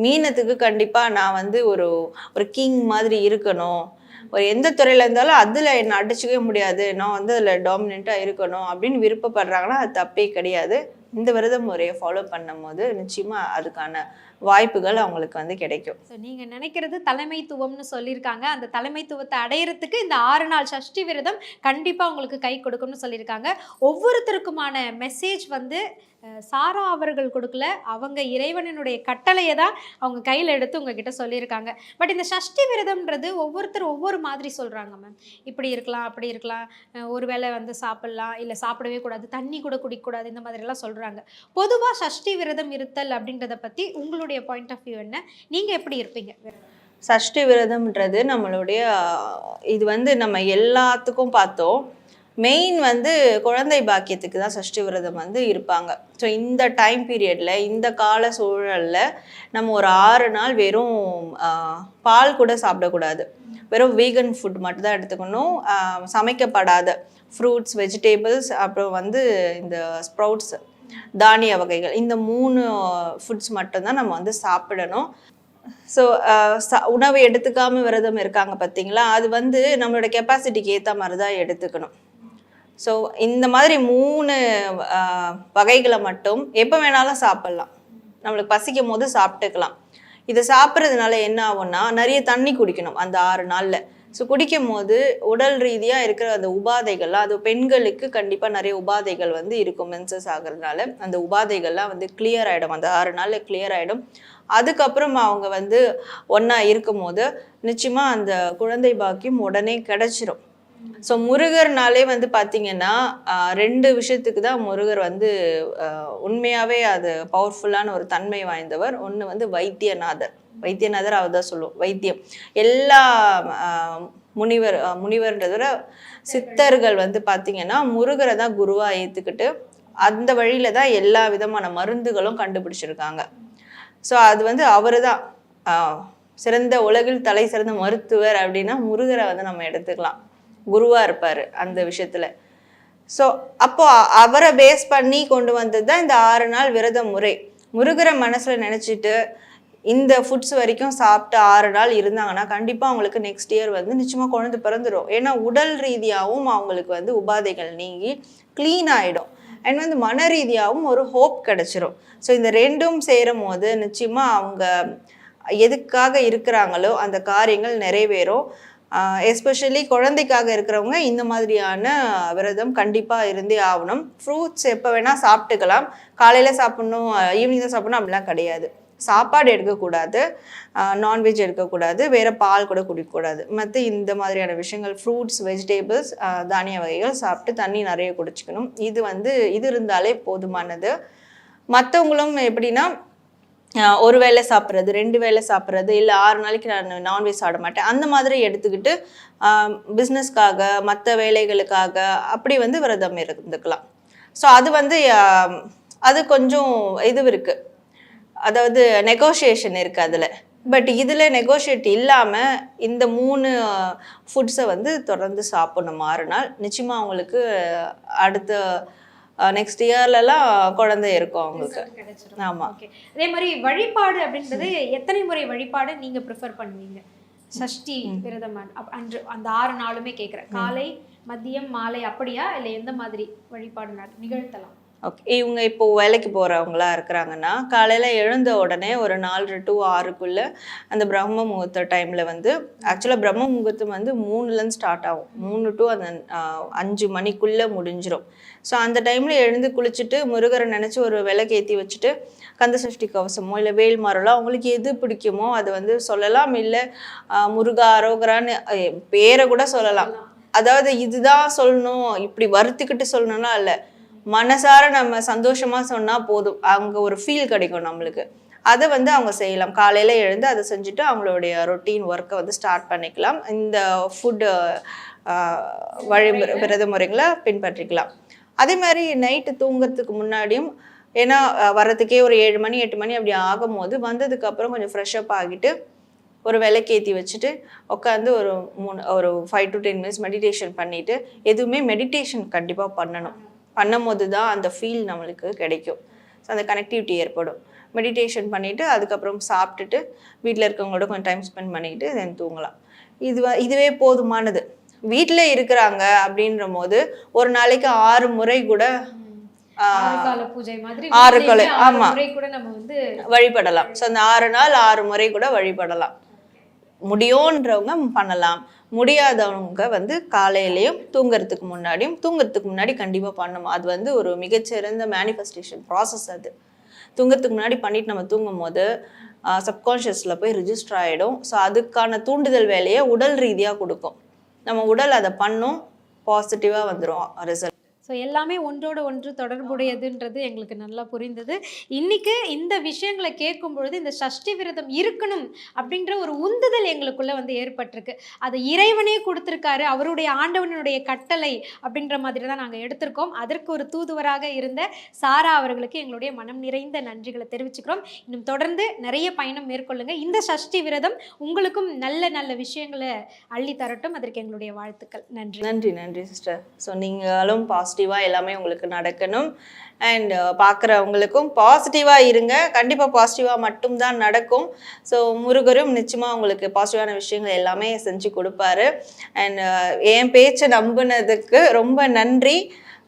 மீனத்துக்கு கண்டிப்பாக நான் வந்து ஒரு ஒரு கிங் மாதிரி இருக்கணும். ஒரு எந்த துறையில் இருந்தாலும் அதில் என்னை அடிச்சிக்கவே முடியாது. நான் வந்து அதில் டாமினண்ட்டாக இருக்கணும் அப்படின்னு விருப்பப்படுறாங்கன்னா அது தப்பே கிடையாது. இந்த விரத முறையை ஃபாலோ பண்ணும்போது நிச்சயமாக அதுக்கான வாய்ப்புகள் அவங்களுக்கு வந்து கிடைக்கும். ஸோ நீங்கள் நினைக்கிறது தலைமைத்துவம்னு சொல்லியிருக்காங்க. அந்த தலைமைத்துவத்தை அடையிறதுக்கு இந்த ஆறு நாள் சஷ்டி விரதம் கண்டிப்பாக உங்களுக்கு கை கொடுக்கும்னு சொல்லியிருக்காங்க. ஒவ்வொருத்தருக்குமான மெசேஜ் வந்து சாரா அவர்கள் கொடுக்கல. அவங்க இறைவனினுடைய கட்டளையை தான் அவங்க கையில் எடுத்து உங்ககிட்ட சொல்லியிருக்காங்க. பட் இந்த சஷ்டி விரதம்ன்றது ஒவ்வொருத்தர் ஒவ்வொரு மாதிரி சொல்கிறாங்க மேம் இப்படி இருக்கலாம் அப்படி இருக்கலாம். ஒரு வேளை வந்து சாப்பிட்லாம் இல்லை சாப்பிடவே கூடாது தண்ணி கூட குடிக்கக்கூடாது இந்த மாதிரிலாம் சொல்கிறாங்க பொதுவாக சஷ்டி விரதம் இருத்தல் அப்படின்றத பற்றி உங்களுடைய பாயிண்ட் ஆஃப் வியூ என்ன? நீங்கள் எப்படி இருப்பீங்க? சஷ்டி விரதம்ன்றது நம்மளுடைய இது வந்து நம்ம எல்லாத்துக்கும் பார்த்தோம். மெயின் வந்து குழந்தை பாக்கியத்துக்கு தான் சஷ்டி விரதம் வந்து இருப்பாங்க. ஸோ இந்த டைம் பீரியடில் இந்த கால சூழலில் நம்ம ஒரு ஆறு நாள் வெறும் பால் கூட சாப்பிடக்கூடாது. வெறும் வீகன் ஃபுட் மட்டும்தான் எடுத்துக்கணும். சமைக்கப்படாத ஃப்ரூட்ஸ் வெஜிடேபிள்ஸ் அப்புறம் வந்து இந்த ஸ்ப்ரவுட்ஸ் தானிய வகைகள் இந்த மூணு ஃபுட்ஸ் மட்டும்தான் நம்ம வந்து சாப்பிடணும். ஸோ உணவை எடுத்துக்காமல் விரதம் இருக்காங்க பார்த்தீங்களா அது வந்து நம்மளோட கெப்பாசிட்டிக்கு ஏற்ற மாதிரி தான் எடுத்துக்கணும். ஸோ இந்த மாதிரி மூணு வகைகளை மட்டும் எப்போ வேணாலும் சாப்பிட்லாம். நம்மளுக்கு பசிக்கும் போது சாப்பிட்டுக்கலாம். இதை சாப்பிட்றதுனால என்ன ஆகும்னா நிறைய தண்ணி குடிக்கணும் அந்த ஆறு நாளில். ஸோ குடிக்கும் போது உடல் ரீதியாக இருக்கிற அந்த உபாதைகள்லாம் அது பெண்களுக்கு கண்டிப்பாக நிறைய உபாதைகள் வந்து இருக்கும் மென்சஸ் ஆகுறதுனால. அந்த உபாதைகள்லாம் வந்து கிளியர் ஆகிடும் அந்த ஆறு நாளில் கிளியர் ஆகிடும் அதுக்கப்புறம் அவங்க வந்து ஒன்றா இருக்கும் போது நிச்சயமாக அந்த குழந்தை பாக்கியம் உடனே கிடச்சிரும். ஸோ முருகர்னாலே வந்து பார்த்தீங்கன்னா ரெண்டு விஷயத்துக்கு தான் முருகர் வந்து உண்மையாகவே அது பவர்ஃபுல்லான ஒரு தன்மை வாய்ந்தவர். ஒன்று வந்து வைத்தியநாதர். வைத்தியநாதர் அவர் தான் சொல்லுவோம். வைத்தியம். எல்லா முனிவர் முனிவர்ன்றதோட சித்தர்கள் வந்து பார்த்தீங்கன்னா முருகரை தான் குருவாக ஏற்றுக்கிட்டு அந்த வழியில தான் எல்லா விதமான மருந்துகளும் கண்டுபிடிச்சிருக்காங்க. ஸோ அது வந்து அவர் தான். சிறந்த உலகில் தலை சிறந்த மருத்துவர் அப்படின்னா முருகரை வந்து நம்ம எடுத்துக்கலாம். குருவாக இருப்பார் அந்த விஷயத்தில். ஸோ அப்போ அவரை பேஸ் பண்ணி கொண்டு வந்தது தான் இந்த ஆறு நாள் விரத முறை. முருகரை மனசில் நினச்சிட்டு இந்த ஃபுட்ஸ் வரைக்கும் சாப்பிட்டு ஆறு நாள் இருந்தாங்கன்னா கண்டிப்பாக அவங்களுக்கு நெக்ஸ்ட் இயர் வந்து நிச்சயமாக குழந்தை பிறந்துடும் ஏன்னா உடல் ரீதியாகவும் அவங்களுக்கு வந்து உபாதைகள் நீங்கி க்ளீன் ஆகிடும் அண்ட் வந்து மன ரீதியாகவும் ஒரு ஹோப் கிடச்சிரும். ஸோ இந்த ரெண்டும் சேரும் போது நிச்சயமாக அவங்க எதுக்காக இருக்கிறாங்களோ அந்த காரியங்கள் நிறைவேறும். எஸ்பெஷலி குழந்தைக்காக இருக்கிறவங்க இந்த மாதிரியான விரதம் கண்டிப்பாக இருந்தே ஆகணும். ஃப்ரூட்ஸ் எப்போ வேணால் சாப்பிட்டுக்கலாம். காலையில் சாப்பிட்ணும் ஈவினிங் தான் சாப்பிட்ணும் அப்படிலாம் கிடையாது. சாப்பாடு எடுக்கக்கூடாது. நான்வெஜ் எடுக்கக்கூடாது. வேறு பால் கூட குடிக்கக்கூடாது. மற்ற இந்த மாதிரியான விஷயங்கள் ஃப்ரூட்ஸ் வெஜிடபிள்ஸ் தானிய வகைகள் சாப்பிட்டு தண்ணி நிறைய குடிச்சிக்கணும். இது வந்து இது இருந்தாலே போதுமானது. மற்றவங்களும் எப்படின்னா ஒரு வேளை சாப்பிட்றது ரெண்டு வேளை சாப்பிட்றது இல்லை ஆறு நாளைக்கு நான் நான்வெஜ் சாப்பிட மாட்டேன். அந்த மாதிரி எடுத்துக்கிட்டு பிஸ்னஸ்க்காக மற்ற வேலைகளுக்காக அப்படி வந்து விரதம் இருந்துக்கலாம். ஸோ அது வந்து அது கொஞ்சம் இது இருக்குது அதாவது நெகோஷியேஷன் இருக்குது அதில். பட் இதில் நெகோஷியேட் இல்லாமல் இந்த மூணு ஃபுட்ஸை வந்து தொடர்ந்து சாப்பிடணும். ஆறு நாள் நிச்சயமாக அவங்களுக்கு அடுத்த நெக்ஸ்ட் இயர்லலாம் குழந்தை இருக்கும் அவங்களுக்கு. ஆமாம் அதே மாதிரி வழிபாடு அப்படின்றது எத்தனை முறை வழிபாடு நீங்க ப்ரிஃபர் பண்ணுவீங்க? சஷ்டி விரதம் அன்று அந்த ஆறு நாளுமே கேட்குறேன் காலை மதியம் மாலை அப்படியா? இல்லை எந்த மாதிரி வழிபாடு நிகழ்த்தலாம்? ஓகே இவங்க இப்போ வேலைக்கு போகிறவங்களா இருக்கிறாங்கன்னா காலையில் எழுந்த உடனே ஒரு நாலு டு ஆறுக்குள்ளே அந்த பிரம்ம முகூர்த்த டைமில் வந்து ஆக்சுவலாக பிரம்ம முகூர்த்தம் வந்து மூணுலேருந்து ஸ்டார்ட் ஆகும். மூணு டு அந்த அஞ்சு மணிக்குள்ளே முடிஞ்சிடும் ஸோ அந்த டைமில் எழுந்து குளிச்சுட்டு முருகரை நினச்சி ஒரு விளக்கேற்றி வச்சுட்டு கந்த சஷ்டி கவசமோ இல்லை வேல் மரலோ அவங்களுக்கு எது பிடிக்குமோ அது வந்து சொல்லலாம். இல்லை முருகா அரோகரான்னு பேரை கூட சொல்லலாம். அதாவது இதுதான் சொல்லணும் இப்படி வருத்திக்கிட்டு சொல்லணும்னா இல்லை. மனசார நம்ம சந்தோஷமா சொன்னா போதும். அங்க ஒரு ஃபீல் கிடைக்கும் நம்மளுக்கு. அதை வந்து அவங்க செய்யலாம். காலையில எழுந்து அதை செஞ்சுட்டு அவங்களுடைய ரொட்டீன் ஒர்க்கை வந்து ஸ்டார்ட் பண்ணிக்கலாம். இந்த ஃபுட்டு வழி விரத முறைகளை பின்பற்றிக்கலாம். அதே மாதிரி நைட்டு தூங்குறதுக்கு முன்னாடியும் ஏன்னா அஹ், வர்றதுக்கே ஒரு ஏழு மணி எட்டு மணி அப்படி ஆகும்போது வந்ததுக்கு அப்புறம் கொஞ்சம் ஃப்ரெஷ்அப் ஆகிட்டு ஒரு விளக்கேற்றி வச்சுட்டு உட்காந்து ஒரு மூணு ஒரு five to ten minutes meditation பண்ணிட்டு எதுவுமே மெடிடேஷன் கண்டிப்பாக பண்ணணும். பண்ணும்போது தான் அந்த ஃபீல் நம்மளுக்கு கிடைக்கும். ஸோ அந்த கனெக்டிவிட்டி ஏற்படும். மெடிடேஷன் பண்ணிவிட்டு அதுக்கப்புறம் சாப்பிட்டுட்டு வீட்டில் இருக்கவங்களோட கொஞ்சம் டைம் ஸ்பெண்ட் பண்ணிட்டு தென் தூங்கலாம். இது இதுவே போதுமானது. வீட்டில் இருக்கிறாங்க அப்படின்ற போது ஒரு நாளைக்கு ஆறு முறை கூட ஆறு கால பூஜை மாதிரி ஆறு வீட்லயுமே காலை, ஆறு ஆமா. முறை கூட நம்ம வந்து வழிபடலாம். ஸோ அந்த ஆறு நாள் ஆறு முறை கூட வழிபடலாம். முடியுன்றவங்க பண்ணலாம். முடியாதவங்க வந்து காலையிலையும் தூங்குறதுக்கு முன்னாடியும் தூங்குறதுக்கு முன்னாடி கண்டிப்பாக பண்ணணும். அது வந்து ஒரு மிகச்சிறந்த மேனிஃபெஸ்டேஷன் ப்ராசஸ் அது. தூங்குறதுக்கு முன்னாடி பண்ணிட்டு நம்ம தூங்கும் போது சப்கான்ஷியஸில் போய் ரிஜிஸ்டர் ஆகிடும் ஸோ அதுக்கான தூண்டுதல் வேலையை உடல் ரீதியாக கொடுக்கும். நம்ம உடல் அதை பண்ணும் பாசிட்டிவாக வந்துடும் ரிசல்ட் ஸோ எல்லாமே ஒன்றோட ஒன்று தொடர்புடையதுன்றது எங்களுக்கு நல்லா புரிந்தது. இன்றைக்கி இந்த விஷயங்களை கேட்கும் பொழுது இந்த சஷ்டி விரதம் இருக்கணும் அப்படின்ற ஒரு உந்துதல் எங்களுக்குள்ளே வந்து ஏற்பட்டிருக்கு. அதை இறைவனே கொடுத்துருக்காரு அவருடைய ஆண்டவனுடைய கட்டளை அப்படின்ற மாதிரி தான் நாங்கள் எடுத்திருக்கோம். அதற்கு ஒரு தூதுவராக இருந்த சாரா அவர்களுக்கு எங்களுடைய மனம் நிறைந்த நன்றிகளை தெரிவிச்சுக்கிறோம். இன்னும் தொடர்ந்து நிறைய பயணம் மேற்கொள்ளுங்கள் இந்த சஷ்டி விரதம் உங்களுக்கும் நல்ல நல்ல விஷயங்களை அள்ளி தரட்டும். அதற்கு எங்களுடைய வாழ்த்துக்கள். நன்றி. நன்றி நன்றி சிஸ்டர் ஸோ நீங்களும் பாஸ் பாசிட்டிவாக எல்லாமே உங்களுக்கு நடக்கணும். அண்ட் uh, பார்க்குறவங்களுக்கும் பாசிட்டிவாக இருங்க. கண்டிப்பாக பாசிட்டிவாக மட்டும்தான் நடக்கும். ஸோ முருகரும் நிச்சயமாக உங்களுக்கு பாசிட்டிவான விஷயங்கள் எல்லாமே செஞ்சு கொடுப்பாரு. அண்ட் uh, என் பேச்சை நம்பினதுக்கு ரொம்ப நன்றி.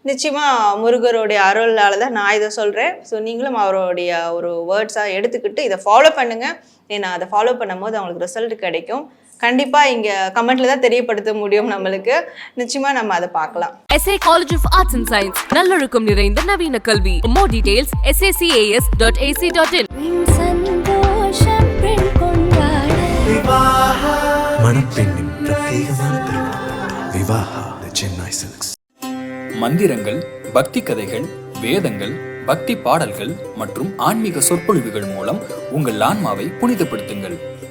நிச்சயமாக முருகருடைய அருளால் தான் நான் இதை சொல்கிறேன் ஸோ நீங்களும் அவருடைய ஒரு வேர்ட்ஸாக எடுத்துக்கிட்டு இதை ஃபாலோ பண்ணுங்கள் ஏன்னா அதை ஃபாலோ பண்ணும்போது அவங்களுக்கு ரிசல்ட் கிடைக்கும். கண்டிப்பாக இங்கே கமெண்ட்டில் தான் தெரியப்படுத்த முடியும் நம்மளுக்கு. நிச்சயமாக நம்ம அதை பார்க்கலாம். SA College of Arts and Science நல்லொழுக்கம் நிறைந்த நவீன கல்வி. More details sacas.ac.in என் சந்தோஷம் பெண் கொண்டாட. மணப்பெண்ணின் பிரத்யேகமான விவாஹா சென்னை சில்க்ஸ் மந்திரங்கள் பக்தி கதைகள் வேதங்கள் பக்தி பாடல்கள் மற்றும் ஆன்மீக சொற்பொழிவுகள் மூலம் உங்கள் ஆன்மாவை புனிதப்படுத்துங்கள்.